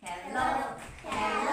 Hello, hello,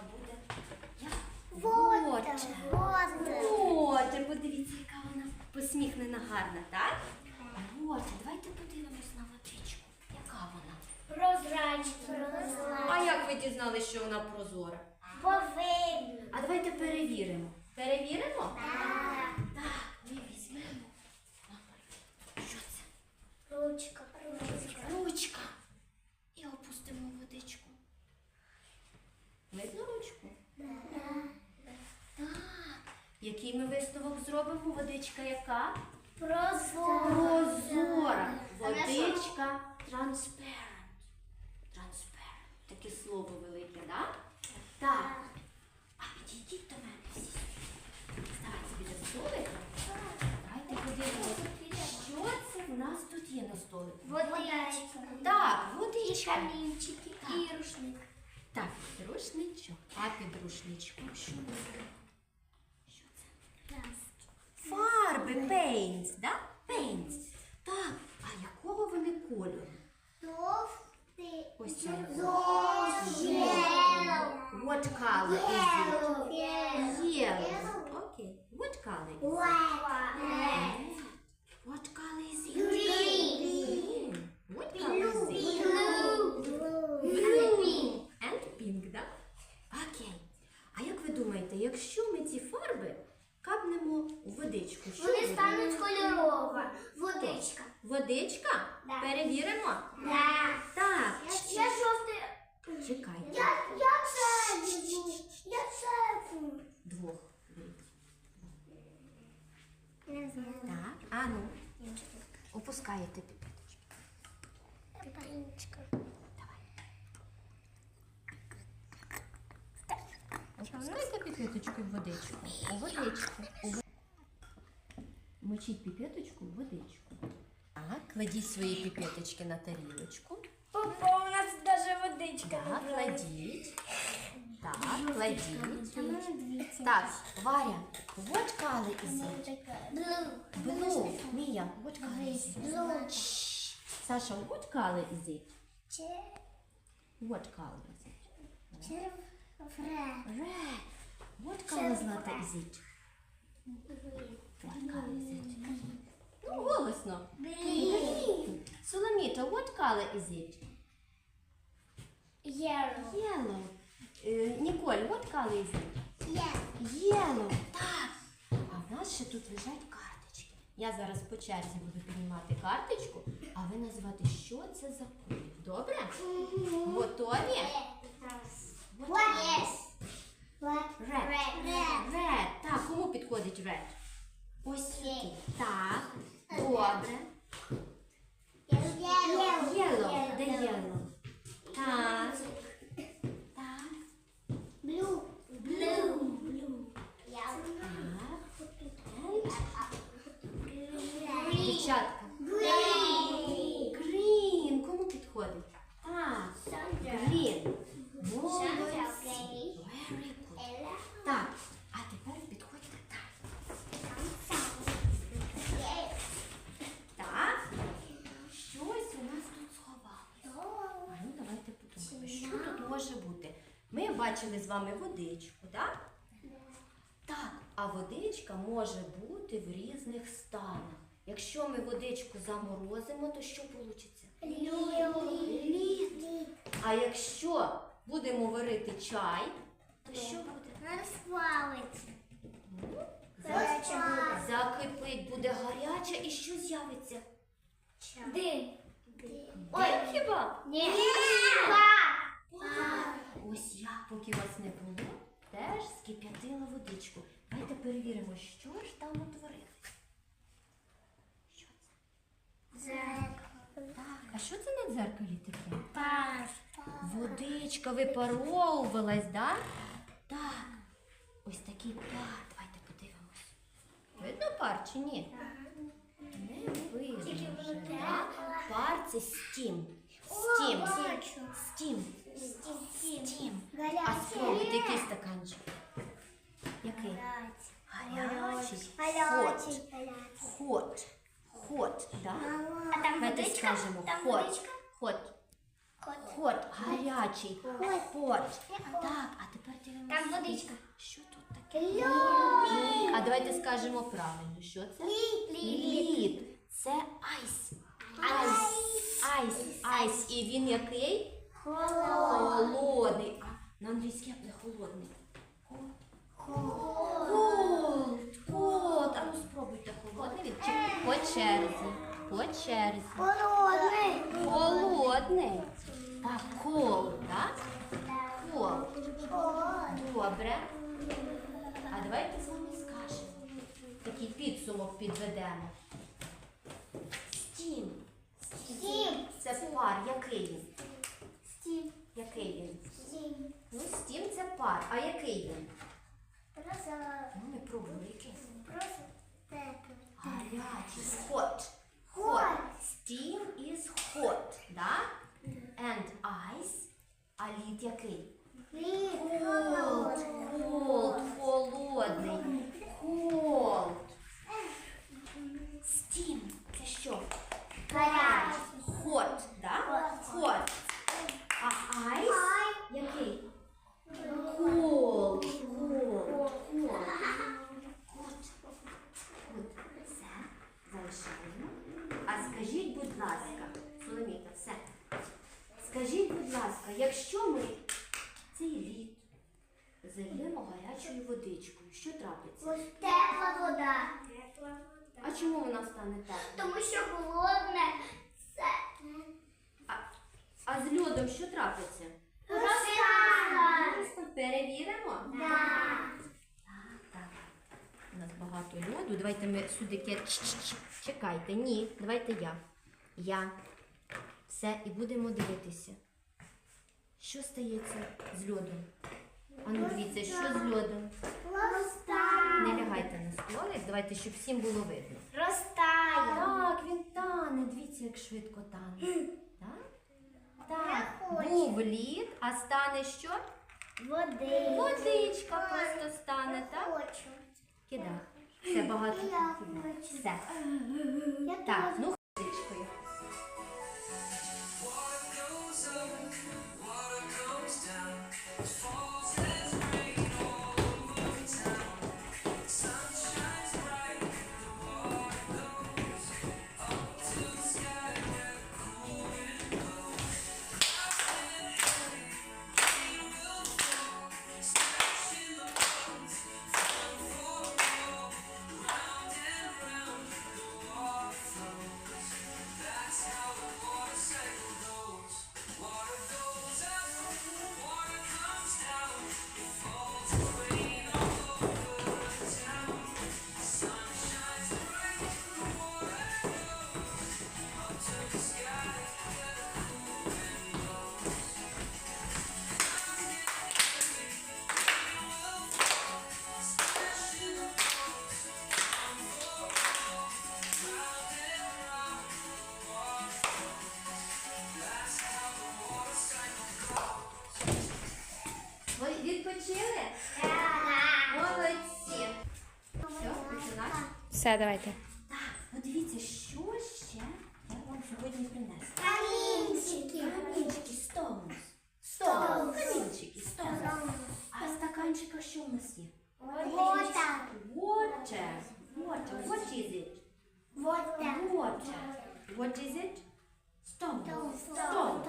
водичка буде Вода. Water. Подивіться, яка вона посміхнена гарна, так? Water. Давайте подивимось на водичку. Яка вона? Прозрачна. А як ви дізналися, що вона прозора? Повинна. А давайте перевіримо. Перевіримо? Так. Так, ми візьмемо. Що це? Ручка. Ручка. І опустимо в водичку. Видно ручку? Так. Який ми висновок зробимо? Водичка яка? Прозора. Прозора. Водичка transparent. Transparent. Таке слово велике, так? Так. А підійдіть до мене всі. Ставайте біля столика. Давайте подивимося, що це в нас тут є на столику. Водичка. Так, водичка. Камінчики і рушник. Так, рушничок. А під рушничком що? Що paints, да? Paints. Так, а якого вони кольору? Жовтий. Ось це. What color is it? Yellow. Yellow. Okay. What color is it? White. What color is it? Green. Green. What color is it? Blue. Blue. And pink, да? Окей. А як ви думаєте, якщо ми ці фарби капнемо що Вони стануть кольорова. Водичка. Водичка? Да. Перевіримо? Да. Так. Я жовтий. Чекайте. Я, я це візьму. Я це візьму. Двох. Не знаю. Так. А ну. Опускаєте піпеточку. Піпанечка. Опускайте піпеточку в водичку. У водичку. У во- Мочіть піпеточку в водичку. Так, кладіть свої піпеточки на тарілочку. Папа, у нас даже водичка. Так, кладіть. Так, кладіть. Так, Варя, what color is it? Blue. Blue. Mia, what color is it? Blue. Sasha, what color is it? Ну, голосно. Blue. Соломіта, what color is it? Yellow. Yellow. Ніколь, what color is it? Yellow. Yellow. Так. А в нас ще тут лежать карточки. Я зараз по черзі буду піднімати карточку, а ви назвати, що це за колір. Добре? Готові? What is? Red. Red. Red. Так, кому підходить red? Ось сюди. Так. Добре. Yellow. Yellow. Де yellow? Так. Так. Blue. Blue. Blue. Так. Green. Дівчатка. Green. Green. Кому підходить? Так. Sandra. Green. Sandra. Молодці. Бачили з вами водичку, так? Так, а водичка може бути в різних станах. Якщо ми водичку заморозимо, то що вийде? Лід. А якщо будемо варити чай, то що буде? Розплавиться. Ну, Гаряче буде. Закипить, буде гаряча і що з'явиться? Дим. Ой, хіба? Ні. Я, поки вас не було, теж скип'ятила водичку. Давайте перевіримо, що ж там утворилось. Що це? Так, а що це на дзеркалі таке? Пар. Водичка випаровувалась, да? Так. Ось такий пар. Давайте подивимось. Видно пар чи ні? Не видно. Вже, да? Пар це стім. Стім. Стім. Стім. А спробуйте який стаканчик. Який? Гарячий. Гарячий. Хот. Хот, да? А там Давайте водичка? скажемо Там хот. водичка? Хот. Хот. Гарячий. Хот. Хот. Так, а тепер дивимося. Там водичка. Що тут таке? Лід. А давайте скажемо правильно, що це? Лід. Це айс. Айс. Айс. Айс. І він який? Холодний. А на англійській буде холодний? Холод. Холод. А ну спробуйте холодний. від- По черзі. По черзі. Холодний. Холодний. Так, кол, так? Кол. Добре. А давайте з вами скажемо. Такий підсумок підведемо. Стім. Стім. Це пар. Який. Який він? Стім. Ну, стім це пар. А який він? Просто, Ну, не пробуй, який. просто тепло. Гарячий. Hot. Hot. Steam is hot, да? And ice. А лід який? Лід. Cold. Cold. Холодний. Cold. Steam. Це що? Гарячий. Hot, да? Hot. А ice який? Cold. Cold. Cold. Hot. От, все, залишаємо. А скажіть, будь ласка, Соломіка, все. Скажіть, будь ласка, якщо ми цей лід зальємо гарячою водичкою, що трапиться? Тепла вода. А чому вона стане теплою? Тому що холодне це А, а з льодом що трапиться? розтане. Перевіримо? Да. Так, так. У нас багато льоду. Давайте ми сюди ке- Ч-ч-ч. Чекайте, ні, давайте я. Я. Все, і будемо дивитися. Що стається з льодом? А ну дивіться, що з льодом? Розтане. Не лягайте на столик, давайте, щоб всім було видно. Розтає. Так, він тане. Дивіться, як швидко тане. Так? Так, був лід, а стане що? Води. Водичка просто стане, так? Хочу. Кидай. Все багато. Я хочу. Все. Так, ну Все, давайте. Так, ну дивіться, що ще я вам сьогодні принесла. Камінчики. Камінчики, стомус. Стомус. Камінчики, стомус. А стаканчика що у нас є? Вода. Water. Water. What is it? Water. Water. What is it? Стомус. Стомус.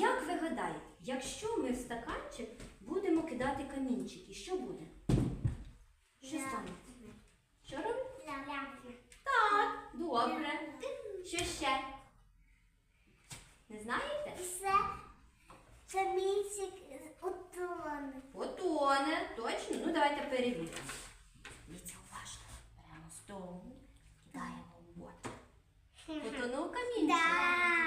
Як ви гадаєте, якщо ми в стаканчик будемо кидати камінчики, що буде? Що стане? Що робимо? Так, добре. Що ще? Не знаєте? Це, це місяць утоне. Потоне, точно. Ну давайте перевіримо. Дивіться уважно. Беремо стол, кидаємо в воду. Потонув камінчик?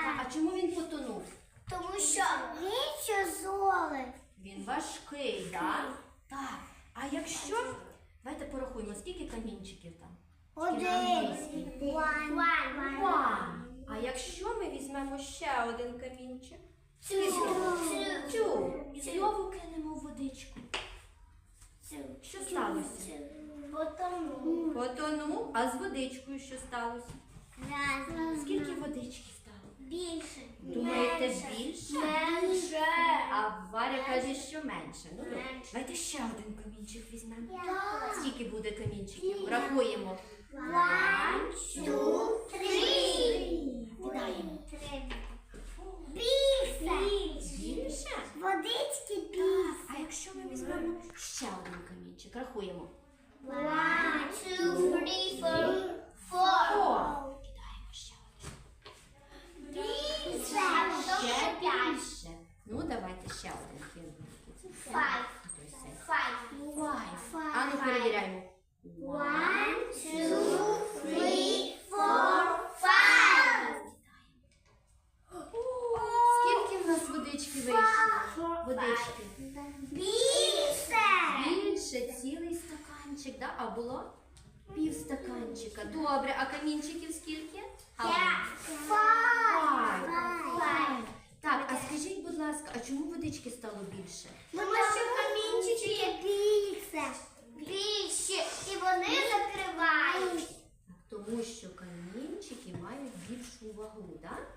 Так, а чому він потонув? Тому що ніч золе. Він важкий, так? Так. А якщо. Давайте порахуємо, скільки камінчиків там? Один. One. А якщо ми візьмемо ще один камінчик? Two. І знову кинемо водичку. Що сталося? Потім Потонув, а з водичкою що сталося? раз. Скільки водички стало? Більше. Думаєте, більше? Менше. А Варя каже, що менше. Ну добре. Давайте ще один камінчик візьмемо. Скільки буде камінчиків? Рахуємо. One, two, three. Більше. Більше? Водички Так. А якщо ми візьмемо ще один камінчик, рахуємо. One, two, three, four, Four. Кидаємо ще один. Більше. Ще більше. Ну, давайте ще один кинемо. Five. Five. Five. А ну перевіряємо. One, two, three, four, five. Скільки в нас водички вийшло? Водички. Більше. Більше цілий стаканчик, да? А було пів стаканчика. Добре, а камінчиків скільки? Так, а скажіть, будь ласка, а чому водички стало більше? Тому що камінчики більше. Більше. І вони закривають. Тому що камінчики мають більшу вагу? Так.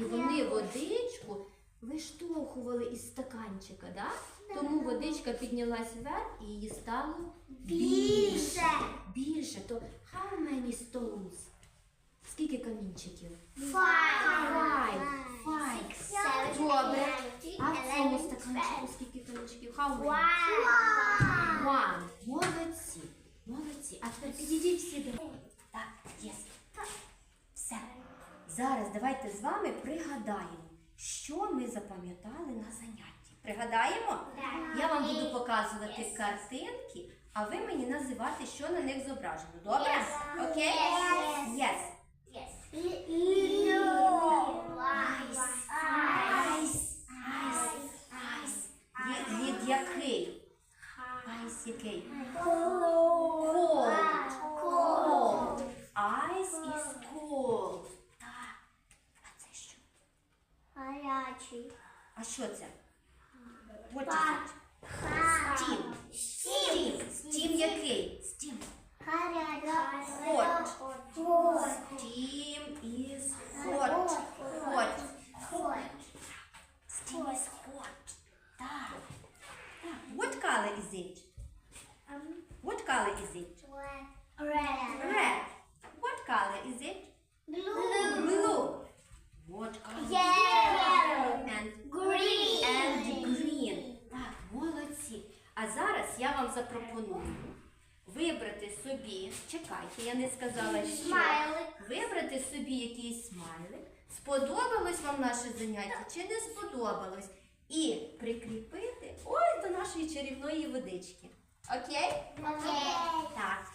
І вони водичку виштовхували із стаканчика, да? Тому водичка піднялась вверх і її стало Більше. Більше. То how many stones? Скільки камінчиків? Five. Five. Five. Добре. А в цьому стаканчику скільки камінчиків? How many? One. One. Молодці. Молодці. А тепер підійдіть всі до. Так, єс. Все. Зараз давайте з вами пригадаємо, що ми запам'ятали на занятті. Пригадаємо? Я вам буду показувати картинки, а ви мені називати, що на них зображено. Добре? Окей? Yes. Лід який? Айс який? Cold. Cold. Ice is cold. Так. А це що? Гарячий. А що це? It? Steam. Steam. Steam який? Steam. Hot. Steam is hot. Hot. Steam is hot. Так. Так. What color is it? What color is it? Red. What color is it? Blue. What color? Yellow. And Green. and green. Так, молодці. А зараз я вам запропоную вибрати собі, чекайте, я не сказала, що Смайлик. вибрати собі якийсь смайлик. Сподобалось вам наше заняття чи не сподобалось? І прикріпити ось до нашої чарівної водички. Окей? Так,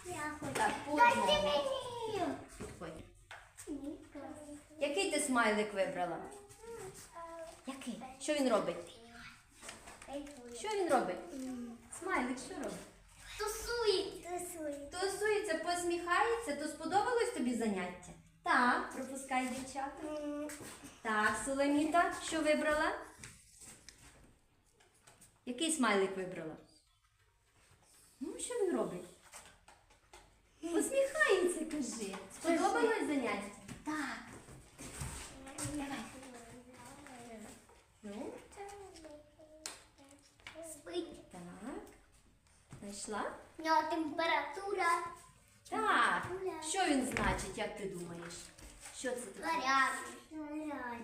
так, по одному. Підходь. Який ти смайлик вибрала? Який? Що він робить? Що він робить? Смайлик, що робить? Тусується, Тусується, посміхається, то сподобалось тобі заняття? Так, пропускай дівчата. Так, Соломіта, що вибрала? Який смайлик вибрала? Ну, що він робить? Посміхається, кажи. Сподобалось заняття? Так. Давай. Ну, Спить. так. Знайшла? У нього температура Так. Що він значить, як ти думаєш? Що це таке? Гарячий.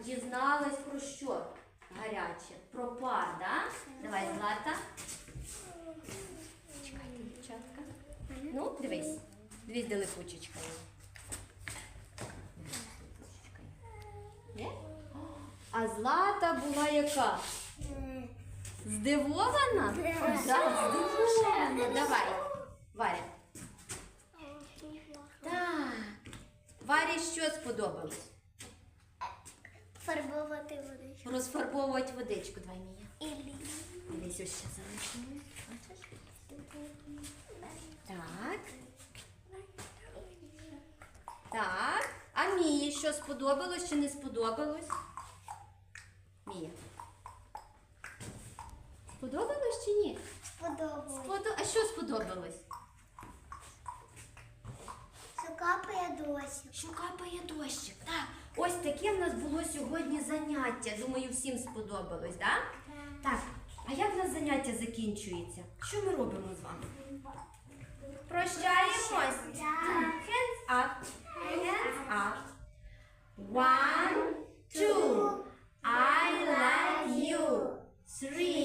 Дізналась про що? Гаряче. Про пар, да? Давай, Злата. Чекайте, дівчатка. Ну, дивись. Дивись, де липучечка є. Є. Є? А Злата була яка? Здивована? Здивована. Так, здивована. Давай, Варя. Так. Варі що сподобалось? Фарбувати водичку. Розфарбовувати водичку. Давай, Мія. І ось ще. Бачиш? Так. Так. А Мії що сподобалось чи не сподобалось? Мія. Сподобалось чи ні? Сподобалось. Сподо... А що сподобалось? Що капає дощик. Що капає дощик. Так. Ось таке в нас було сьогодні заняття. Думаю, всім сподобалось, так? Так. А як в нас заняття закінчується? Що ми робимо з вами? Прощаємось. Hands up. Hands up. One, two. I like you. Three.